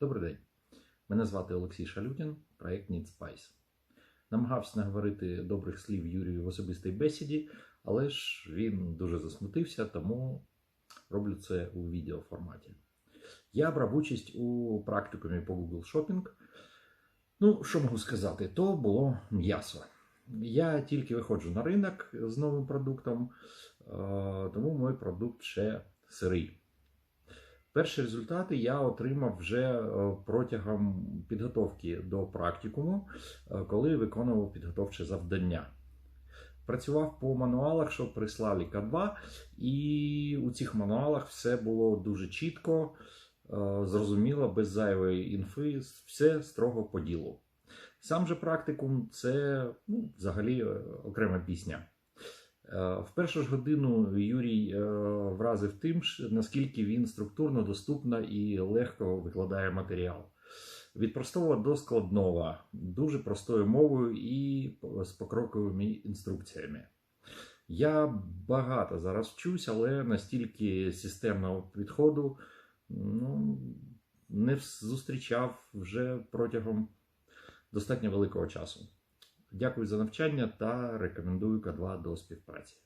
Добрий день. Мене звати Олексій Шалютін, проект Need Spice. Намагався наговорити добрих слів Юрію в особистій бесіді, але ж він дуже засмутився, тому роблю це у відеоформаті. Я брав участь у практикумі по Google Shopping. Ну, що можу сказати, то було м'ясо. Я тільки виходжу на ринок з новим продуктом, е, тому мій продукт ще сирий. Перші результати я отримав вже е, протягом підготовки до практикуму, е, коли виконував підготовче завдання. Працював по мануалах, що прислали К2, і у цих мануалах все було дуже чітко, е, зрозуміло, без зайвої інфи, все строго по ділу. Сам же практикум це ну, взагалі окрема пісня. В першу ж годину Юрій вразив тим, наскільки він структурно доступно і легко викладає матеріал. Від простого до складного, дуже простою мовою і з покроковими інструкціями. Я багато зараз вчусь, але настільки системного підходу ну, не зустрічав вже протягом достатньо великого часу. Дякую за навчання та рекомендую К2 до співпраці.